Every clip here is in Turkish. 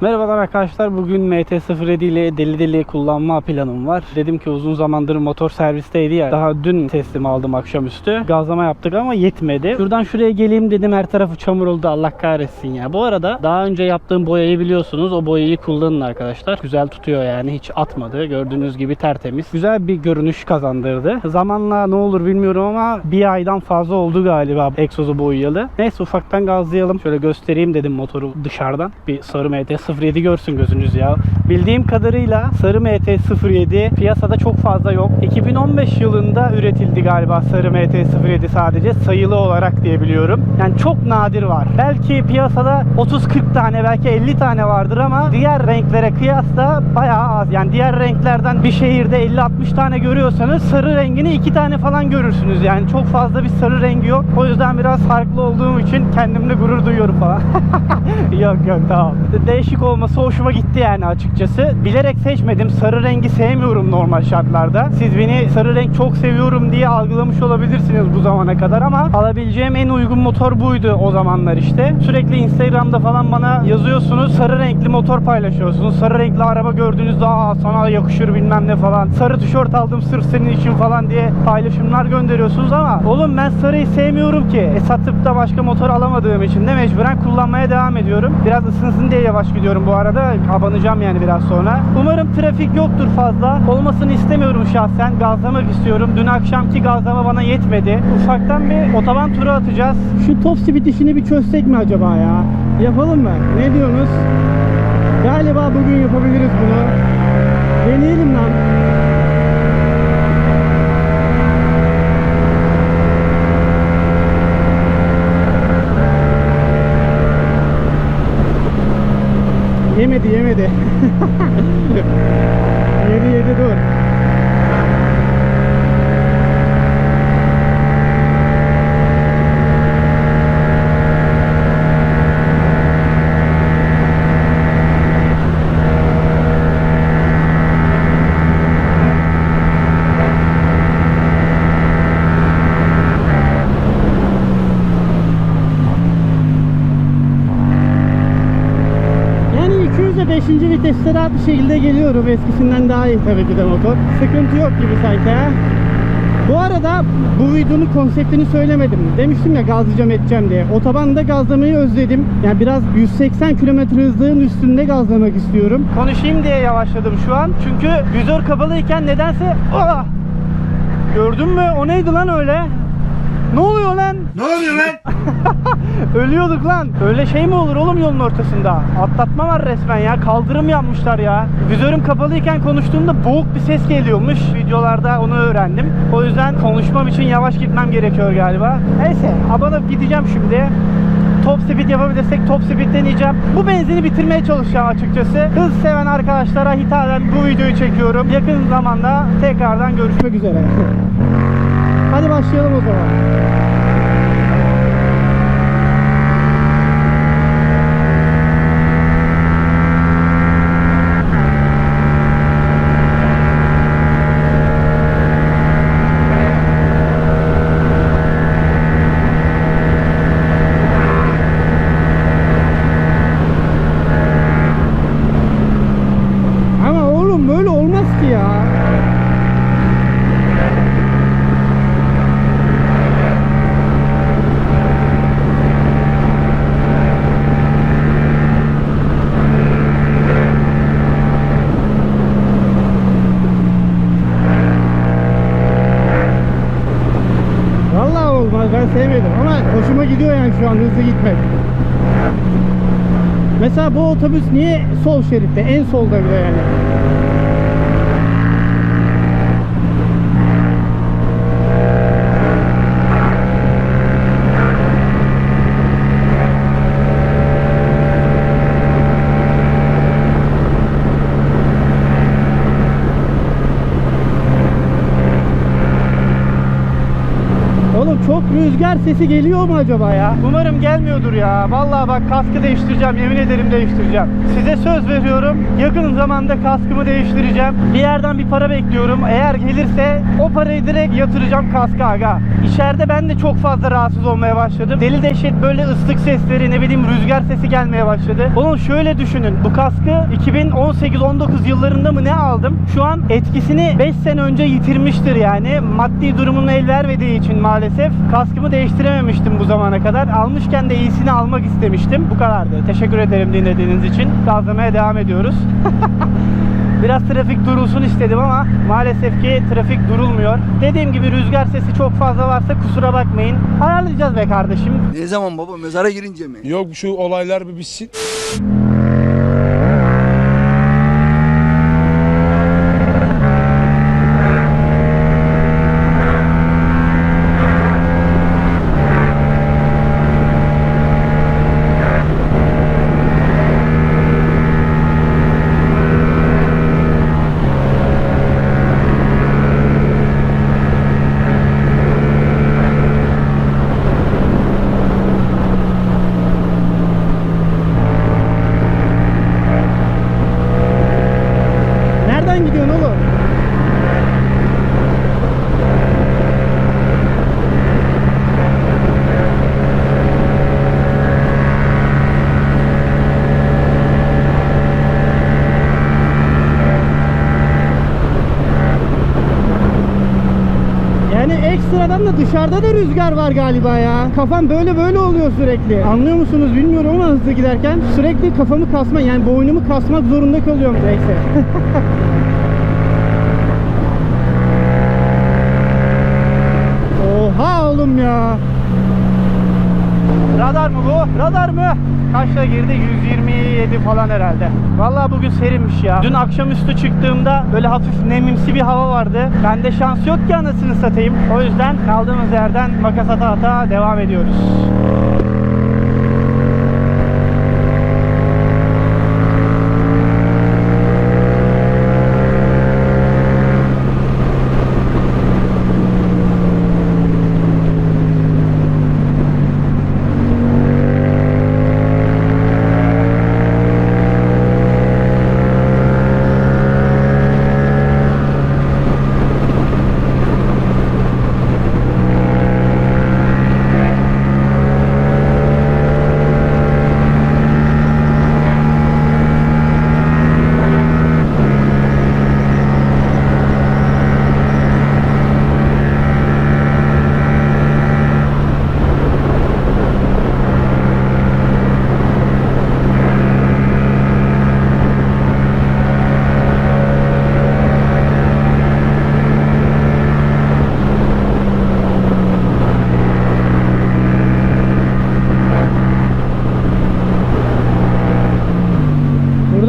Merhabalar arkadaşlar. Bugün MT-07 ile deli deli kullanma planım var. Dedim ki uzun zamandır motor servisteydi ya. Daha dün teslim aldım akşamüstü. Gazlama yaptık ama yetmedi. Şuradan şuraya geleyim dedim. Her tarafı çamur oldu. Allah kahretsin ya. Bu arada daha önce yaptığım boyayı biliyorsunuz. O boyayı kullanın arkadaşlar. Güzel tutuyor yani. Hiç atmadı. Gördüğünüz gibi tertemiz. Güzel bir görünüş kazandırdı. Zamanla ne olur bilmiyorum ama bir aydan fazla oldu galiba egzozu boyayalı. Neyse ufaktan gazlayalım. Şöyle göstereyim dedim motoru dışarıdan. Bir sarı MT-07 görsün gözünüz ya. Bildiğim kadarıyla sarı MT-07 piyasada çok fazla yok. 2015 yılında üretildi galiba sarı MT-07 sadece sayılı olarak diye biliyorum. Yani çok nadir var. Belki piyasada 30-40 tane belki 50 tane vardır ama diğer renklere kıyasla bayağı az. Yani diğer renklerden bir şehirde 50-60 tane görüyorsanız sarı rengini 2 tane falan görürsünüz. Yani çok fazla bir sarı rengi yok. O yüzden biraz farklı olduğum için kendimle gurur duyuyorum falan. yok yok tamam. Değişik olması hoşuma gitti yani açıkçası. Bilerek seçmedim. Sarı rengi sevmiyorum normal şartlarda. Siz beni sarı renk çok seviyorum diye algılamış olabilirsiniz bu zamana kadar ama alabileceğim en uygun motor buydu o zamanlar işte. Sürekli Instagram'da falan bana yazıyorsunuz. Sarı renkli motor paylaşıyorsunuz. Sarı renkli araba gördüğünüzde aa sana yakışır bilmem ne falan. Sarı tişört aldım sırf senin için falan diye paylaşımlar gönderiyorsunuz ama oğlum ben sarıyı sevmiyorum ki. E satıp da başka motor alamadığım için de mecburen kullanmaya devam ediyorum. Biraz ısınsın diye yavaş gidiyorum bu arada. Abanacağım yani biraz sonra. Umarım trafik yoktur fazla. Olmasını istemiyorum şahsen. Gazlamak istiyorum. Dün akşamki gazlama bana yetmedi. Ufaktan bir otoban turu atacağız. Şu top speed işini bir çözsek mi acaba ya? Yapalım mı? Ne diyorsunuz? Galiba bugün yapabiliriz bunu. Deneyelim lan. Yemedi yemedi. viteste rahat bir şekilde geliyorum. Eskisinden daha iyi tabii ki de motor. Sıkıntı yok gibi sanki ha. Bu arada bu videonun konseptini söylemedim. Demiştim ya gazlayacağım edeceğim diye. Otobanda gazlamayı özledim. Yani biraz 180 km hızlığın üstünde gazlamak istiyorum. Konuşayım diye yavaşladım şu an. Çünkü vizör kapalıyken nedense... Ah! Gördün mü? O neydi lan öyle? Ne oluyor lan? Ne oluyor lan? Ölüyorduk lan. Öyle şey mi olur oğlum yolun ortasında? Atlatma var resmen ya. Kaldırım yapmışlar ya. Vizörüm kapalıyken konuştuğumda boğuk bir ses geliyormuş. Videolarda onu öğrendim. O yüzden konuşmam için yavaş gitmem gerekiyor galiba. Neyse abanıp gideceğim şimdi. Top speed yapabilirsek top speed deneyeceğim. Bu benzini bitirmeye çalışacağım açıkçası. Hız seven arkadaşlara hitaben bu videoyu çekiyorum. Yakın zamanda tekrardan görüşmek üzere. Hadi başlayalım o. şu an hızlı gitmek. Mesela bu otobüs niye sol şeritte? En solda bile yani. Oğlum çok rüzgar sesi geliyor mu acaba ya? Umarım gelmiyordur ya. Vallahi bak kaskı değiştireceğim. Yemin ederim değiştireceğim. Size söz veriyorum. Yakın zamanda kaskımı değiştireceğim. Bir yerden bir para bekliyorum. Eğer gelirse o parayı direkt yatıracağım kaska aga. İçeride ben de çok fazla rahatsız olmaya başladım. Deli dehşet böyle ıslık sesleri ne bileyim rüzgar sesi gelmeye başladı. Oğlum şöyle düşünün. Bu kaskı 2018-19 yıllarında mı ne aldım? Şu an etkisini 5 sene önce yitirmiştir yani. Maddi durumum el vermediği için maalesef kaskımı değiştirememiştim bu zamana kadar. Almışken de iyisini almak istemiştim. Bu kadardı. Teşekkür ederim dinlediğiniz için. Gazlamaya devam ediyoruz. Biraz trafik durulsun istedim ama maalesef ki trafik durulmuyor. Dediğim gibi rüzgar sesi çok fazla varsa kusura bakmayın. Ayarlayacağız be kardeşim. Ne zaman baba mezara girince mi? Yok şu olaylar bir bitsin. Nereden gidiyorsun oğlum? Yani ekstradan da dışarıda da rüzgar var galiba ya. Kafam böyle böyle oluyor sürekli. Anlıyor musunuz bilmiyorum ama hızlı giderken sürekli kafamı kasma yani boynumu kasmak zorunda kalıyorum. Neyse. Oha oğlum ya. Radar mı bu? Radar mı? Kaçta girdi? 127 falan herhalde. Vallahi bugün serinmiş ya. Dün akşamüstü çıktığımda böyle hafif nemimsi bir hava vardı. Bende şans yok ki anasını satayım. O yüzden kaldığımız yerden makas ata ata devam ediyoruz.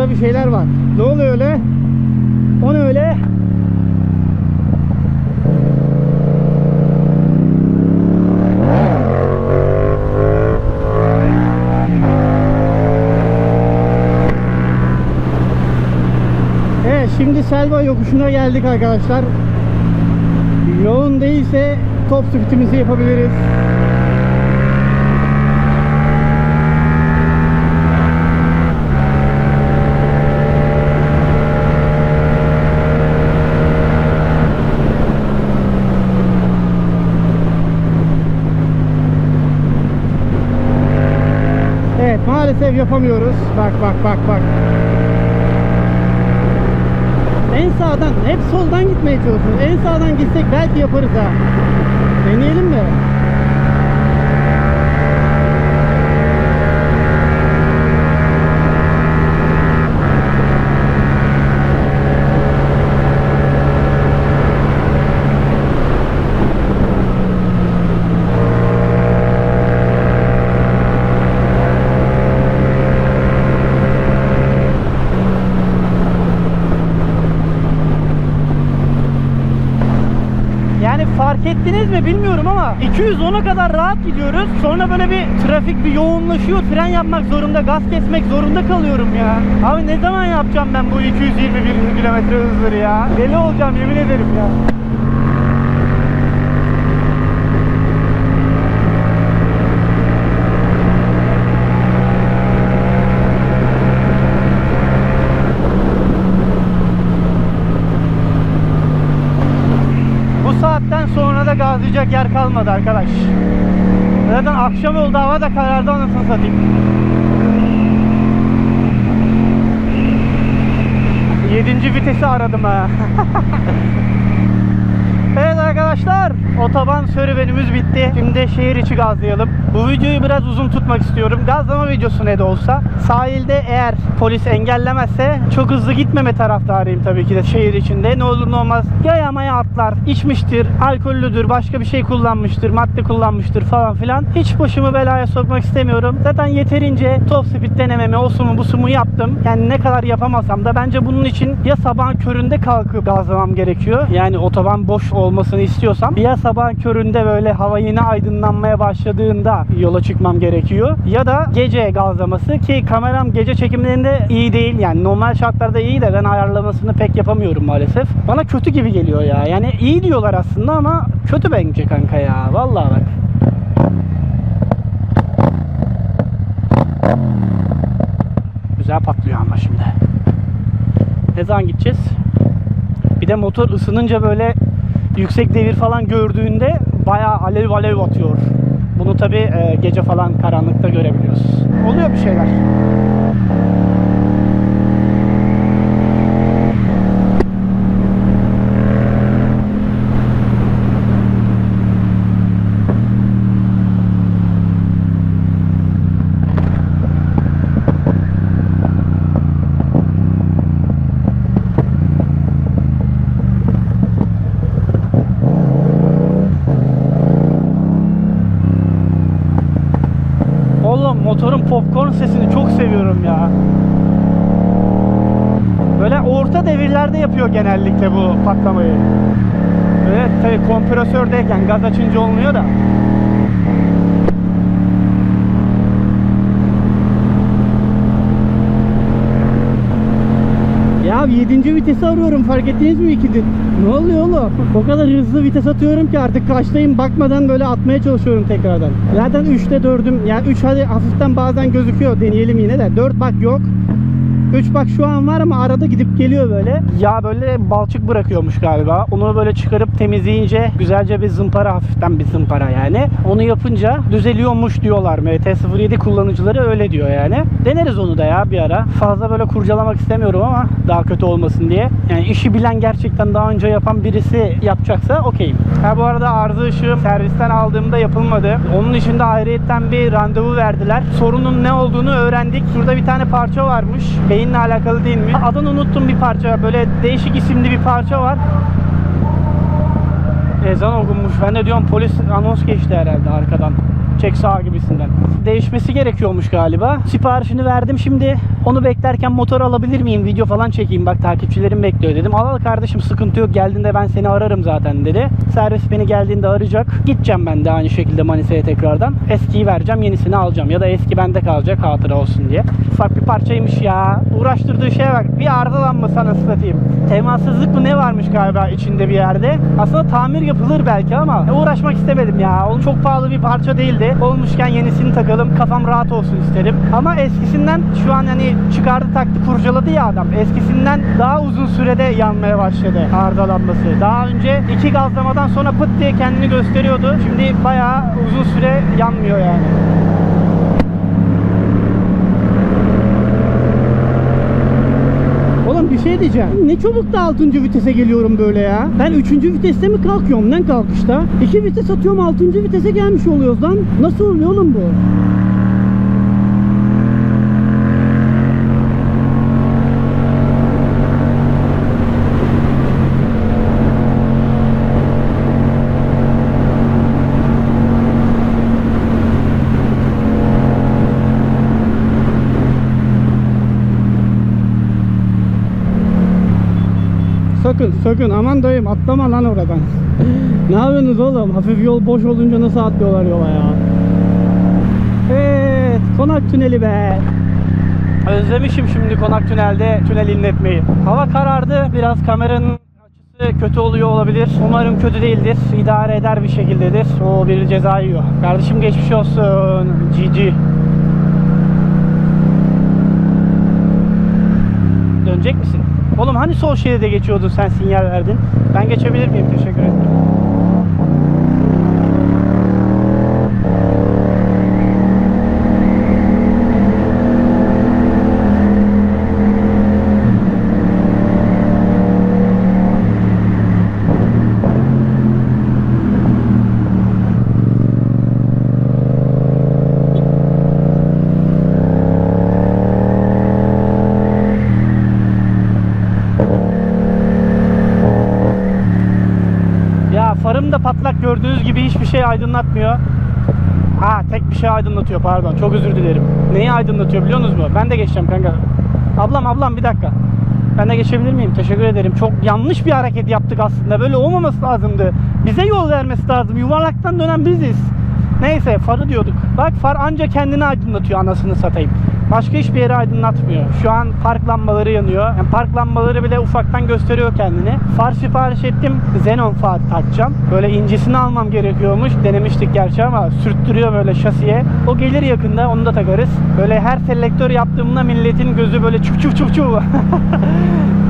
Burada bir şeyler var. Ne oluyor öyle? O ne öyle? Evet şimdi Selva yokuşuna geldik arkadaşlar. Yoğun değilse top sürtümüzü yapabiliriz. Evet maalesef yapamıyoruz. Bak bak bak bak. En sağdan, hep soldan gitmeye çalışıyoruz. En sağdan gitsek belki yaparız ha. Deneyelim mi? Yani fark ettiniz mi bilmiyorum ama 210'a kadar rahat gidiyoruz. Sonra böyle bir trafik bir yoğunlaşıyor. Fren yapmak zorunda, gaz kesmek zorunda kalıyorum ya. Abi ne zaman yapacağım ben bu 221 kilometre hızları ya? Deli olacağım yemin ederim ya. Basacak yer kalmadı arkadaş. Zaten akşam oldu hava da karardı anasını satayım. Yedinci vitesi aradım ha. Evet arkadaşlar otoban serüvenimiz bitti. Şimdi şehir içi gazlayalım. Bu videoyu biraz uzun tutmak istiyorum. Gazlama videosu ne de olsa. Sahilde eğer polis engellemezse çok hızlı gitmeme taraftarıyım tabii ki de şehir içinde. Ne olur ne olmaz yayamaya atlar, içmiştir, alkollüdür, başka bir şey kullanmıştır, madde kullanmıştır falan filan. Hiç başımı belaya sokmak istemiyorum. Zaten yeterince top speed denememi, o sumu bu sumu yaptım. Yani ne kadar yapamasam da bence bunun için ya sabahın köründe kalkıp gazlamam gerekiyor. Yani otoban boş olmasını istiyorsam ya sabahın köründe böyle hava yeni aydınlanmaya başladığında yola çıkmam gerekiyor. Ya da gece gazlaması ki kameram gece çekimlerinde iyi değil. Yani normal şartlarda iyi de ben ayarlamasını pek yapamıyorum maalesef. Bana kötü gibi geliyor ya. Yani iyi diyorlar aslında ama kötü bence kanka ya. Vallahi bak. Güzel patlıyor ama şimdi. Ne zaman gideceğiz? Bir de motor ısınınca böyle yüksek devir falan gördüğünde bayağı alev alev atıyor. Bunu tabi gece falan karanlıkta görebiliyoruz. Oluyor bir şeyler. Oğlum motorun popcorn sesini çok seviyorum ya. Böyle orta devirlerde yapıyor genellikle patlamayı. Evet tabi kompresördeyken gaz açınca olmuyor da. Ya 7. vitesi arıyorum fark ettiniz mi ikidir? Ne oluyor oğlum? O kadar hızlı vites atıyorum ki artık kaçtayım bakmadan böyle atmaya çalışıyorum tekrardan. Zaten 3'te 4'üm yani 3 hadi hafiften bazen gözüküyor deneyelim yine de 4 bak yok. 3 bak şu an var ama arada gidip geliyor böyle. Ya böyle balçık bırakıyormuş galiba. Onu böyle çıkarıp temizleyince güzelce bir zımpara hafiften bir zımpara yani. Onu yapınca düzeliyormuş diyorlar. MT-07 kullanıcıları öyle diyor yani. Deneriz onu da ya bir ara. Fazla böyle kurcalamak istemiyorum ama daha kötü olmasın diye. Yani işi bilen gerçekten daha önce yapan birisi yapacaksa okeyim. Ha bu arada arıza ışığım servisten aldığımda yapılmadı. Onun için de ayrıyetten bir randevu verdiler. Sorunun ne olduğunu öğrendik. Şurada bir tane parça varmış. Beyinle alakalı değil mi? Adını unuttum bir parça. Böyle değişik isimli bir parça var. Ezan okunmuş. Ben de diyorum polis anons geçti herhalde arkadan. Çek sağ gibisinden. Değişmesi gerekiyormuş galiba. Siparişini verdim şimdi. Onu beklerken motor alabilir miyim? Video falan çekeyim. Bak takipçilerim bekliyor dedim. Al al kardeşim sıkıntı yok. Geldiğinde ben seni ararım zaten dedi. Servis beni geldiğinde arayacak. Gideceğim ben de aynı şekilde Manisa'ya tekrardan. Eskiyi vereceğim yenisini alacağım. Ya da eski bende kalacak hatıra olsun diye. Ufak bir parçaymış ya. Uğraştırdığı şeye bak. Bir arızalanması anasını satayım. Temassızlık mı ne varmış galiba içinde bir yerde. Aslında tamir yapılır belki ama uğraşmak istemedim ya. O çok pahalı bir parça değildi. Olmuşken yenisini takalım. Kafam rahat olsun isterim. Ama eskisinden şu an hani çıkardı taktı kurcaladı ya adam. Eskisinden daha uzun sürede yanmaya başladı arızalanması. Daha önce iki gazlamadan sonra pıt diye kendini gösteriyordu. Şimdi bayağı uzun süre yanmıyor yani. Bir şey diyeceğim. Ne çabuk da 6. vitese geliyorum böyle ya. Ben 3. viteste mi kalkıyorum lan kalkışta? 2 vites atıyorum 6. vitese gelmiş oluyoruz lan. Nasıl oluyor oğlum bu? Sakın sakın aman dayım atlama lan oradan. ne yapıyorsunuz oğlum? Hafif yol boş olunca nasıl atlıyorlar yola ya? Evet konak tüneli be. Özlemişim şimdi konak tünelde tünel inletmeyi. Hava karardı. Biraz kameranın kötü oluyor olabilir. Umarım kötü değildir. İdare eder bir şekildedir. O bir ceza yiyor. Kardeşim geçmiş olsun. GG. Dönecek misin? Oğlum hani sol şeride geçiyordun sen sinyal verdin. Ben geçebilir miyim? Teşekkür ederim. gibi hiçbir şey aydınlatmıyor. Ha tek bir şey aydınlatıyor pardon. Çok özür dilerim. Neyi aydınlatıyor biliyor musunuz mu? Ben de geçeceğim kanka. Ablam ablam bir dakika. Ben de geçebilir miyim? Teşekkür ederim. Çok yanlış bir hareket yaptık aslında. Böyle olmaması lazımdı. Bize yol vermesi lazım. Yuvarlaktan dönen biziz. Neyse farı diyorduk. Bak far anca kendini aydınlatıyor anasını satayım. Başka hiçbir yeri aydınlatmıyor. Şu an park lambaları yanıyor. Yani park lambaları bile ufaktan gösteriyor kendini. Far sipariş ettim. Xenon far takacağım. Böyle incisini almam gerekiyormuş. Denemiştik gerçi ama sürttürüyor böyle şasiye. O gelir yakında onu da takarız. Böyle her selektör yaptığımda milletin gözü böyle çuf çuf çuf çuf.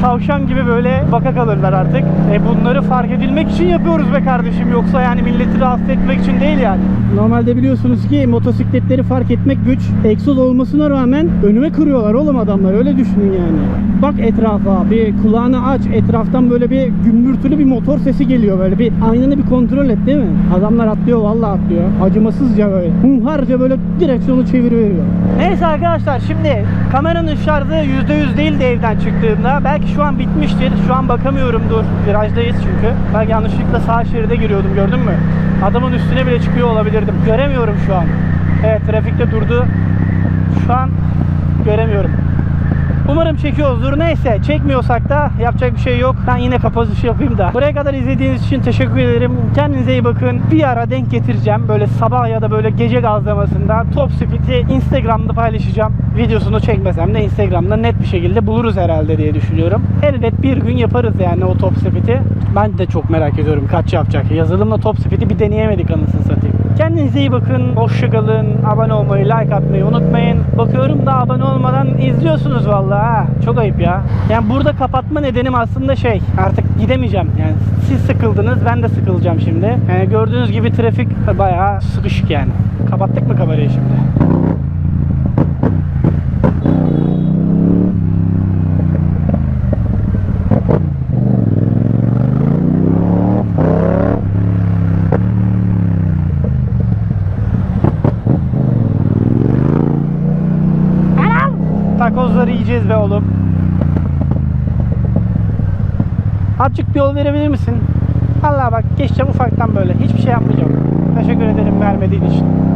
Tavşan gibi böyle baka kalırlar artık. E bunları fark edilmek için yapıyoruz be kardeşim. Yoksa yani milleti rahatsız etmek için değil yani. Normalde biliyorsunuz ki motosikletleri fark etmek güç. Egzoz olmasına rağmen önüme kırıyorlar oğlum adamlar. Öyle düşünün yani. Bak etrafa bir kulağını aç. Etraftan böyle bir gümbürtülü bir motor sesi geliyor böyle bir aynını bir kontrol et değil mi? Adamlar atlıyor vallahi atlıyor. Acımasızca böyle. Hunharca böyle direksiyonu çeviriveriyor. Neyse arkadaşlar şimdi kameranın şarjı %100 değildi evden çıktığımda. Belki şu an bitmiştir. Şu an bakamıyorum dur. Virajdayız çünkü. Belki yanlışlıkla sağ şeride giriyordum gördün mü? Adamın üstüne bile çıkıyor olabilirdim. Göremiyorum şu an. Evet trafikte durdu. Şu an göremiyorum. Umarım çekiyoruzdur. Neyse çekmiyorsak da yapacak bir şey yok. Ben yine kapanış yapayım da. Buraya kadar izlediğiniz için teşekkür ederim. Kendinize iyi bakın. Bir ara denk getireceğim. Böyle sabah ya da böyle gece gazlamasında Top Speed'i Instagram'da paylaşacağım. Videosunu çekmesem de Instagram'da net bir şekilde buluruz herhalde diye düşünüyorum. Elbet bir gün yaparız yani o Top Speed'i. Ben de çok merak ediyorum kaç yapacak. Yazılımla Top Speed'i bir deneyemedik anasını satayım. Kendinize iyi bakın. Hoşçakalın. Abone olmayı, like atmayı unutmayın. Bakıyorum da abone olmadan izliyorsunuz vallahi. Çok ayıp ya. Yani burada kapatma nedenim aslında şey. Artık gidemeyeceğim. Yani siz sıkıldınız. Ben de sıkılacağım şimdi. Yani gördüğünüz gibi trafik bayağı sıkışık yani. Kapattık mı kamerayı şimdi? Takozları yiyeceğiz be oğlum. Azıcık bir yol verebilir misin? Allah bak geçeceğim ufaktan böyle. Hiçbir şey yapmayacağım. Teşekkür ederim vermediğin için.